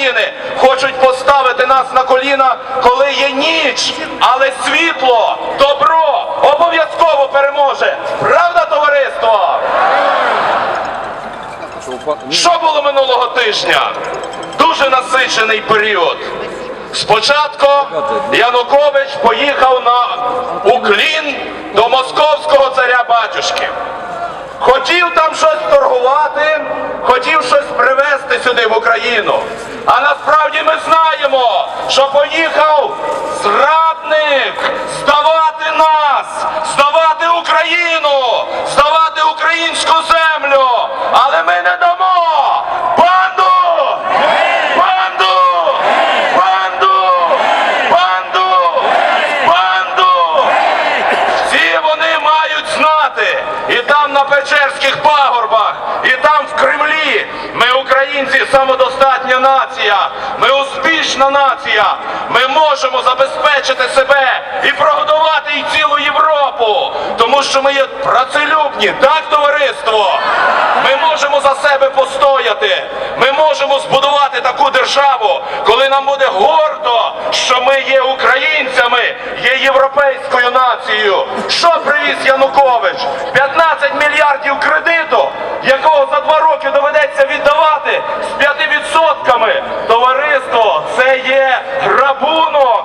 України хочуть поставити нас на коліна, коли є ніч, але світло, добро обов'язково переможе. Правда, товариство? Що було минулого тижня? Дуже насичений період. Спочатку Янукович поїхав на Уклін до московського царя батюшки. Хотів там щось торгувати, хотів щось привезти сюди в Україну. А насправді ми знаємо, що поїхав зрадник здавати нас, здавати Україну, здавати українську землю. Але ми не дамо! Банду! Банду! Банду! Банду! Банду! Всі вони мають знати, і там на Печерських пагорбах, і там в Кремлі. Ми українці самодостатня нація, ми успішна нація. Ми можемо забезпечити себе і прогодувати і цілу Європу, тому що ми є працелюбні, так, товариство? Ми можемо за себе постояти. Ми можемо збудувати таку державу, коли нам буде гордо, що ми є українцями, є європейською нацією. Що привіз Янукович? 15 мільярдів кредиту, якого за два роки доведеться віддавати з 5%. Товариство, це є грабунок,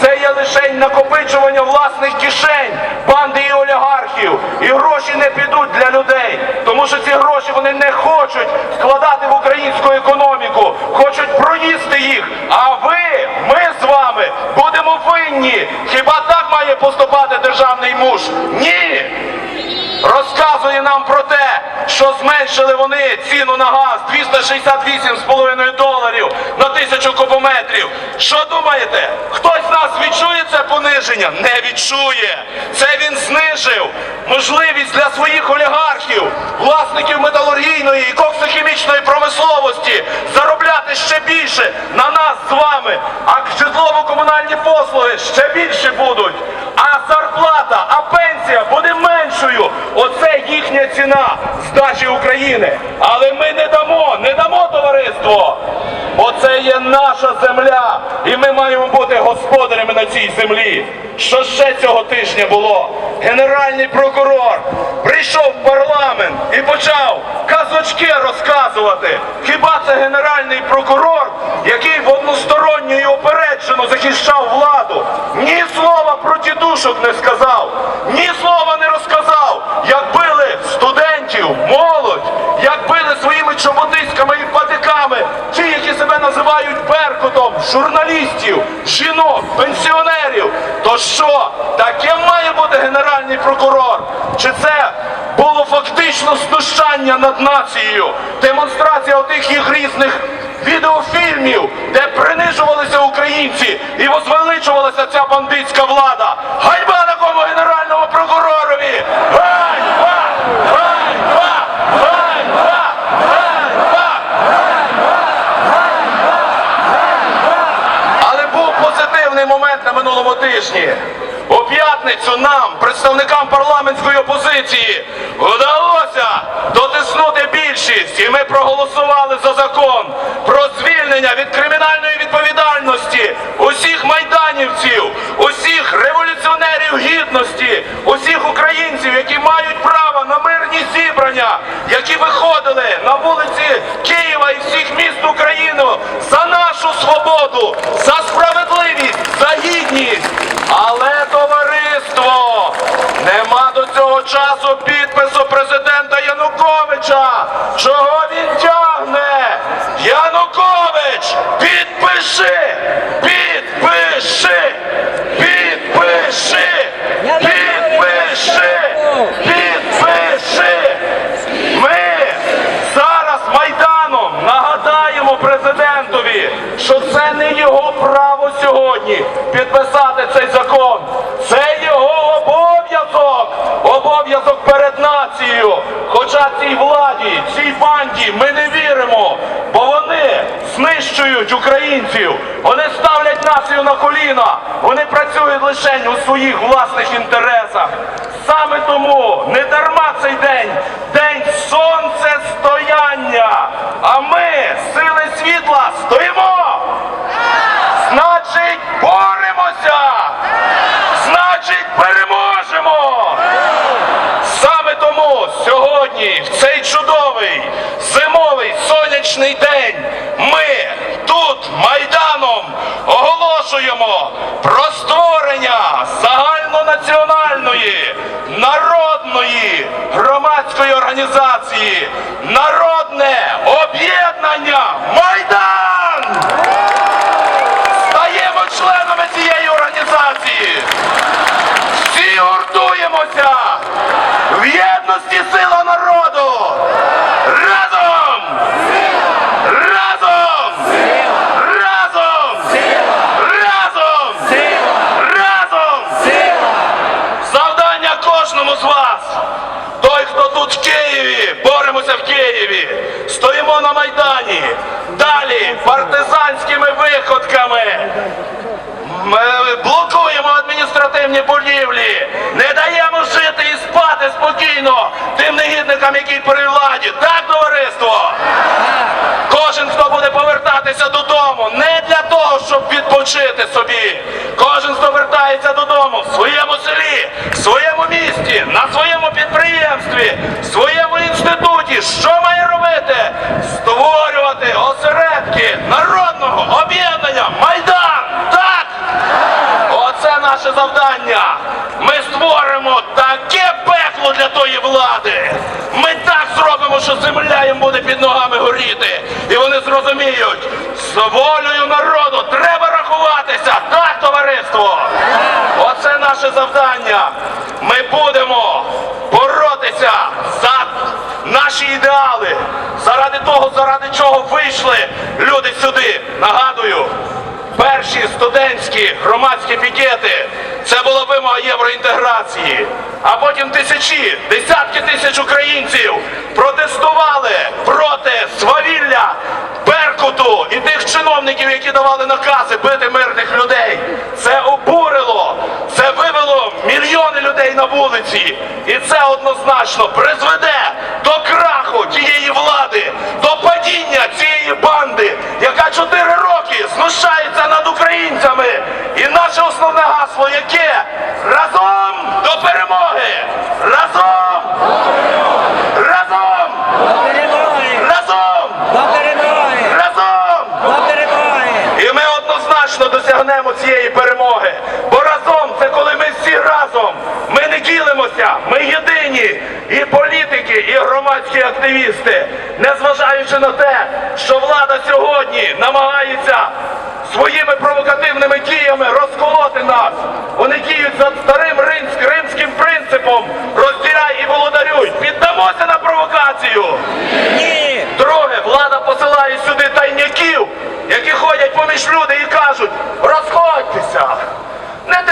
це є лише накопичування власних кишень, банди і олігархів. І гроші не підуть для людей, тому що ці гроші вони не хочуть вкладати в українську економіку, хочуть проїсти їх. А ви, ми з вами будемо винні. Хіба так має поступати державний муж? Ні! Розказує нам про те, що зменшили вони ціну на газ 268,5 доларів на тисячу кубометрів. Що думаєте? Хтось з нас відчує це пониження? Не відчує. Це він знижив можливість для своїх олігархів, власників металургійної і коксохімічної промисловості заробляти ще більше на нас з вами. А житлово-комунальні послуги ще більше будуть. А зарплата, а пенсія буде меншою. Оце їхня ціна здачі України. Але ми не дамо, не дамо товариство. Оце є наша земля, і ми маємо бути господарями на цій землі. Що ще цього тижня було? Генеральний прокурор прийшов в парламент і почав казочки розказувати. Хіба це генеральний прокурор, який в односторонньо і опереджено захищав владу? Ні слова про тітушок не сказав, ні слова генеральний прокурор? Чи це було фактично знущання над нацією? Демонстрація отих їх різних відеофільмів, де принижувалися українці і возвеличувалася ця бандитська влада. Ганьба такому генеральному прокуророві! Ганьба! Ганьба! Ганьба! Ганьба! Але був позитивний момент на минулому тижні. У п'ятницю нам, представникам парламентської опозиції, вдалося дотиснути більшість, і ми проголосували за закон про звільнення від кримінальної відповідальності усіх майданівців, усіх революціонерів гідності, усіх українців, які мають право на мирні зібрання, які виходили на вулиці Києва і всіх міст України за нашу свободу, за справедливість, за гідність. Але товариство нема до цього часу підпису президента Януковича. Чого він тягне? Янукович, підпиши! Підпиши! Підпиши! Підпиши! Підпиши! Ми зараз Майданом нагадаємо президентові, що це не його право сьогодні підписати цей закон. Це обов'язок перед нацією. Хоча цій владі, цій банді ми не віримо, бо вони знищують українців, вони ставлять націю на коліна, вони працюють лише у своїх власних інтересах. Саме тому не дарма цей день, день сонцестояння. А ми, сили світла, стоїмо загальнонаціональної народної громадської організації Народне об'єднання Майдан! Стаємо членами цієї організації. Всі гуртуємося в єдності сила народу. Разом! Разом! Разом! Разом! Разом! Завдання кожному з вас. Той, хто тут в Києві, боремося в Києві, стоїмо на Майдані. Далі партизанськими виходками. Ми блокуємо адміністративні будівлі, не даємо жити і спати спокійно тим негідникам, які при владі. Так, товариство? Кожен, хто буде повертатися додому, не того, щоб відпочити собі. Кожен, хто вертається додому в своєму селі, в своєму місті, на своєму підприємстві, в своєму інституті, що має робити? Створювати осередки народного об'єднання Майдан! Так! Оце наше завдання. Ми створимо тої влади. Ми так зробимо, що земля їм буде під ногами горіти. І вони зрозуміють, з волею народу треба рахуватися. Так, товариство. Оце наше завдання. Ми будемо боротися за наші ідеали, заради того, заради чого вийшли люди сюди. Нагадую, Перші студентські громадські пікети це була вимога євроінтеграції. А потім тисячі, десятки тисяч українців протестували проти свавілля Беркуту і тих чиновників, які давали накази бити мирних людей. Це обурило, це вивело мільйони людей на вулиці. І це однозначно призведе до краху тієї влади, до падіння цієї банди, яка чотири роки знущається над українцями. Наше основне гасло яке? Разом до перемоги! Разом! Разом! Разом! Разом! І ми однозначно досягнемо цієї перемоги. Бо разом це коли ми всі разом. Ми не ділимося, ми єдині. І політики, і громадські активісти, незважаючи на те, що влада сьогодні намагається своїми провокативними діями розколоти нас. Вони діють за старим римськ- римським принципом розділяй і володарюй. Піддамося на провокацію. Ні! Друге, влада посилає сюди тайняків, які ходять поміж люди і кажуть, розходьтеся. Не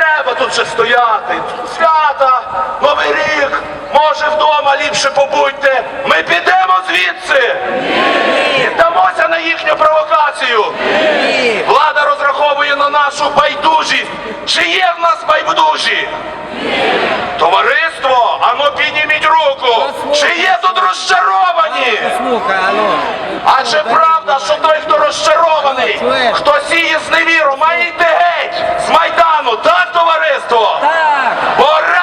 треба стояти. Свята, Новий рік, може вдома ліпше побудьте. Ми підемо звідси. Дамося на їхню провокацію. Влада розраховує на нашу байдужість. Чи є в нас байдужі? Товариство, ану підніміть руку. Чи є тут розчаровані? Адже правда, що той, хто розчарований, хто сіє з невіру, має йти геть з Майдану, так, товариство? Так!